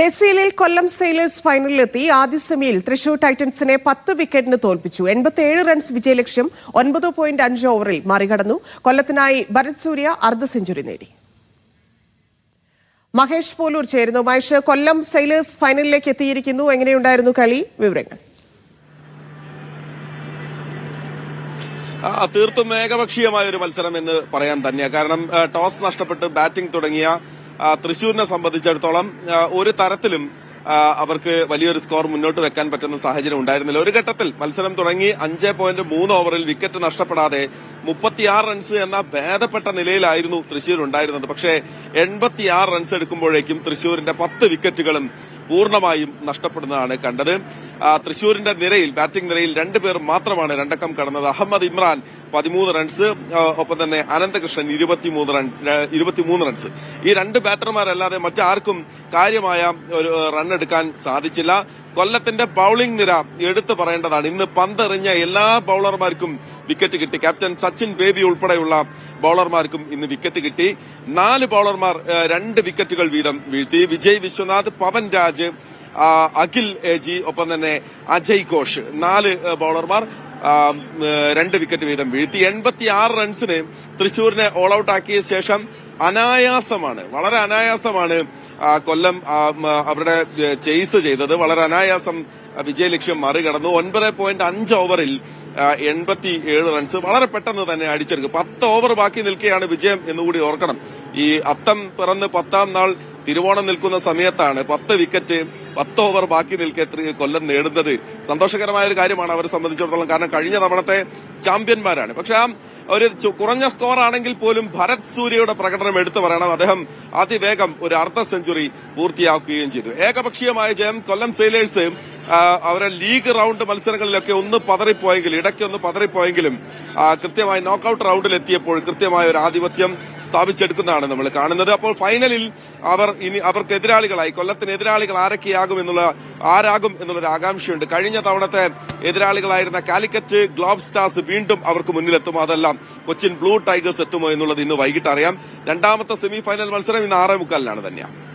K C എല്ലിൽ കൊല്ലം sailors ഫൈനലിലെത്തി. ആദ്യ സെമിയിൽ തൃശൂർ ടൈറ്റൻസിനെ പത്ത് വിക്കറ്റിന് തോൽപ്പിച്ചു. എൺപത്തിയേഴ് റൺസ് വിജയലക്ഷ്യം ഒൻപത് പോയിന്റ് അഞ്ച് ഓവറിൽ മറികടന്നു. കൊല്ലത്തിനായി ഭരത് സൂര്യ അർദ്ധ സെഞ്ചുറി നേടി. മഹേഷ് പോലൂർ ചേരുന്നു. മഹേഷ് കൊല്ലം സെയിലേഴ്സ് ഫൈനലിലേക്ക് എത്തിയിരിക്കുന്നു. എങ്ങനെയുണ്ടായിരുന്നു കളി? വിവരങ്ങൾ. തീർത്തും ഏകപക്ഷീയമായ ഒരു മത്സരം എന്ന് പറയാൻ തന്നെയാണ് കാരണം ടോസ് നഷ്ടപ്പെട്ട് ബാറ്റിംഗ് തുടങ്ങിയ തൃശൂരിനെ സംബന്ധിച്ചിടത്തോളം ഒരു തരത്തിലും അവർക്ക് വലിയൊരു സ്കോർ മുന്നോട്ട് വെക്കാൻ പറ്റുന്ന സാഹചര്യം ഉണ്ടായിരുന്നില്ല. ഒരു ഘട്ടത്തിൽ മത്സരം തുടങ്ങി അഞ്ച് പോയിന്റ് മൂന്ന് ഓവറിൽ വിക്കറ്റ് നഷ്ടപ്പെടാതെ മുപ്പത്തിയാറ് റൺസ് എന്ന ഭേദപ്പെട്ട നിലയിലായിരുന്നു തൃശൂർ ഉണ്ടായിരുന്നത് പക്ഷേ എൺപത്തിയാറ് റൺസ് എടുക്കുമ്പോഴേക്കും തൃശൂരിന്റെ പത്ത് വിക്കറ്റുകളും പൂർണമായും നഷ്ടപ്പെടുന്നതാണ് കണ്ടത്. തൃശൂരിന്റെ നിരയിൽ ബാറ്റിംഗ് നിരയിൽ രണ്ടുപേർ മാത്രമാണ് രണ്ടക്കം കടന്നത്. അഹമ്മദ് ഇമ്രാൻ പതിമൂന്ന് റൺസ് ഒപ്പം തന്നെ അനന്തകൃഷ്ണൻ ഇരുപത്തിമൂന്ന് റൺ ഇരുപത്തിമൂന്ന് റൺസ് ഈ രണ്ട് ബാറ്റർമാരല്ലാതെ മറ്റാർക്കും കാര്യമായ ഒരു റൺ എടുക്കാൻ സാധിച്ചില്ല. കൊല്ലത്തിന്റെ ബൌളിംഗ് നിര എടുത്തു പറയേണ്ടതാണ്. ഇന്ന് പന്തെറിഞ്ഞ എല്ലാ ബൌളർമാർക്കും വിക്കറ്റ് കിട്ടി. ക്യാപ്റ്റൻ സച്ചിൻ ബേബി ഉൾപ്പെടെയുള്ള ബൌളർമാർക്കും ഇന്ന് വിക്കറ്റ് കിട്ടി. നാല് ബൌളർമാർ രണ്ട് വിക്കറ്റുകൾ വീതം വീഴ്ത്തി. വിജയ് വിശ്വനാഥ് പവൻ രാജ് അഖിൽ ജി ഒപ്പം തന്നെ അജയ് ഘോഷ്. നാല് ബൌളർമാർ രണ്ട് വിക്കറ്റ് വീതം വീഴ്ത്തി. എൺപത്തി ആറ് റൺസിന് തൃശൂരിനെ ഓൾ ഔട്ട് ആക്കിയ ശേഷം അനായാസമാണ്. വളരെ അനായാസമാണ് കൊല്ലം അവരുടെ ചെയ്സ് ചെയ്തത്. വളരെ അനായാസം വിജയലക്ഷ്യം മറികടന്നു. ഒൻപത് പോയിന്റ് അഞ്ച് ഓവറിൽ എൺപത്തി ഏഴ് റൺസ് വളരെ പെട്ടെന്ന് തന്നെ അടിച്ചെടുക്കും. പത്ത് ഓവർ ബാക്കി നിൽക്കുകയാണ് വിജയം എന്നുകൂടി ഓർക്കണം. ഈ അത്തം പിറന്ന് പത്താം നാൾ തിരുവോണം നിൽക്കുന്ന സമയത്താണ് പത്ത് വിക്കറ്റ് പത്ത് ഓവർ ബാക്കി നിൽക്കെ കൊല്ലം നേടുന്നത്. സന്തോഷകരമായ ഒരു കാര്യമാണ് അവരെ സംബന്ധിച്ചിടത്തോളം. കാരണം കഴിഞ്ഞ തവണത്തെ ചാമ്പ്യന്മാരാണ്. പക്ഷെ ആ ഒരു കുറഞ്ഞ സ്കോർ ആണെങ്കിൽ പോലും ഭരത് സൂര്യയുടെ പ്രകടനം എടുത്തു പറയണം. അദ്ദേഹം അതിവേഗം ഒരു അർദ്ധ സെഞ്ചുറി പൂർത്തിയാക്കുകയും ചെയ്തു. ഏകപക്ഷീയമായ ജയം കൊല്ലം സെയിലേഴ്സ് അവരെ ലീഗ് റൗണ്ട് മത്സരങ്ങളിലൊക്കെ ഒന്ന് പതറിപ്പോയെങ്കിലും ഇടയ്ക്ക് ഒന്ന് പതറിപ്പോയെങ്കിലും കൃത്യമായി നോക്കൌട്ട് റൗണ്ടിൽ എത്തിയപ്പോൾ കൃത്യമായ ഒരു ആധിപത്യം സ്ഥാപിച്ചെടുക്കുന്നതാണ് നമ്മൾ കാണുന്നത്. അപ്പോൾ ഫൈനലിൽ അവർ ഇനി അവർക്ക് എതിരാളികളായി കൊല്ലത്തിന് എതിരാളികൾ ആരൊക്കെയാകും എന്നുള്ള ആരാകും എന്നുള്ളൊരു ആകാംക്ഷയുണ്ട്. കഴിഞ്ഞ തവണത്തെ എതിരാളികളായിരുന്ന കാലിക്കറ്റ് ഗ്ലോബ് സ്റ്റാർസ് വീണ്ടും അവർക്ക് മുന്നിലെത്തുമോ അതെല്ലാം കൊച്ചിൻ ബ്ലൂ ടൈഗേഴ്സ് എത്തുമോ എന്നുള്ളത് ഇന്ന് വൈകിട്ട് അറിയാം രണ്ടാമത്തെ സെമി ഫൈനൽ മത്സരം ഇന്ന് ആറേ മുക്കാലിലാണ് തന്നെയാണ്